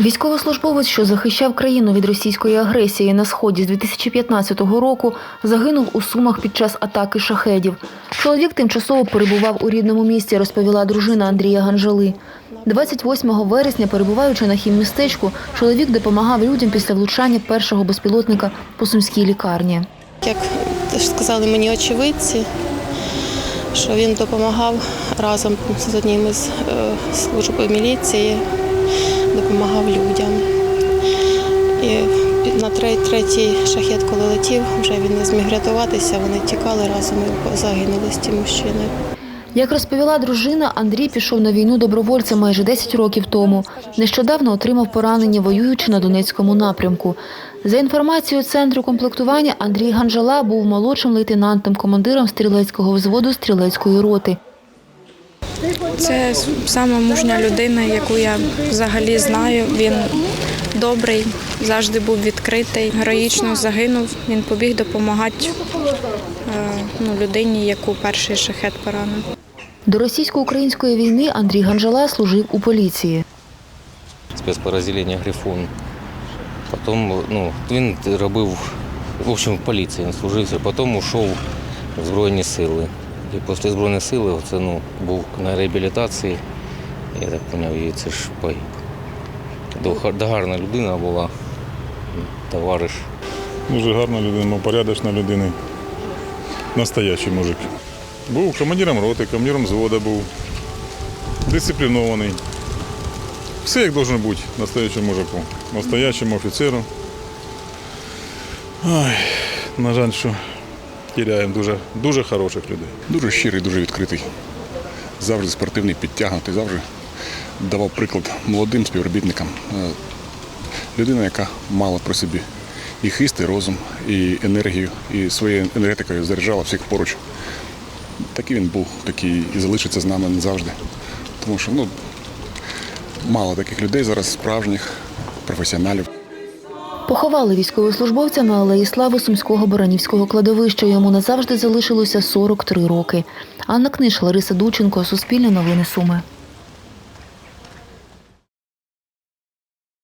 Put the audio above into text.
Військовослужбовець, що захищав країну від російської агресії на сході з 2015 року, загинув у Сумах під час атаки шахедів. Чоловік тимчасово перебував у рідному місті, розповіла дружина Андрія Ганжали. 28 вересня, перебуваючи на хіммістечку, чоловік допомагав людям після влучання першого безпілотника по сумській лікарні. Як сказали мені очевидці, що він допомагав разом з одним із е, служб міліції, допомагав людям. І на третій шахет, коли летів, вже він не зміг рятуватися, вони тікали разом і загинули з ті мужчини. Як розповіла дружина, Андрій пішов на війну добровольцем майже 10 років тому. Нещодавно отримав поранення, воюючи на Донецькому напрямку. За інформацією центру комплектування, Андрій Ганжала був молодшим лейтенантом, командиром стрілецького взводу стрілецької роти. Це саме мужня людина, яку я взагалі знаю. Він добрий, завжди був відкритий, героїчно загинув. Він побіг допомагати е, ну, людині, яку перший шахет поранив. До російсько-української війни Андрій Ганжала служив у поліції. спецподразделення Грифон. Потім ну, він робив, в общем, в поліції він служився, потім ушов в Збройні сили. І після Збройних сил це, ну, був на реабілітації, я так зрозумів, і це ж погиб. До гарна людина була, товариш. Дуже гарна людина, порядочна людина. Настоящий мужик. Був командиром роти, командиром взводу був. Дисциплінований. Все як должно бути настоящему мужику. Настоящему офіцеру. Ой, на жаль, що тіряємо дуже, дуже хороших людей. Дуже щирий, дуже відкритий. Завжди спортивний, підтягнутий, завжди давав приклад молодим співробітникам. Е, Людина, яка мала при собі і хист, і розум, і енергію, і своєю енергетикою заряджала всіх поруч. Такий він був, такий і залишиться з нами назавжди. Тому що ну, мало таких людей зараз, справжніх професіоналів. Поховали військовослужбовця на алеї Слави Сумського Баранівського кладовища. Йому назавжди залишилося 43 роки. Анна Книш, Лариса Дученко, Суспільне новини Суми.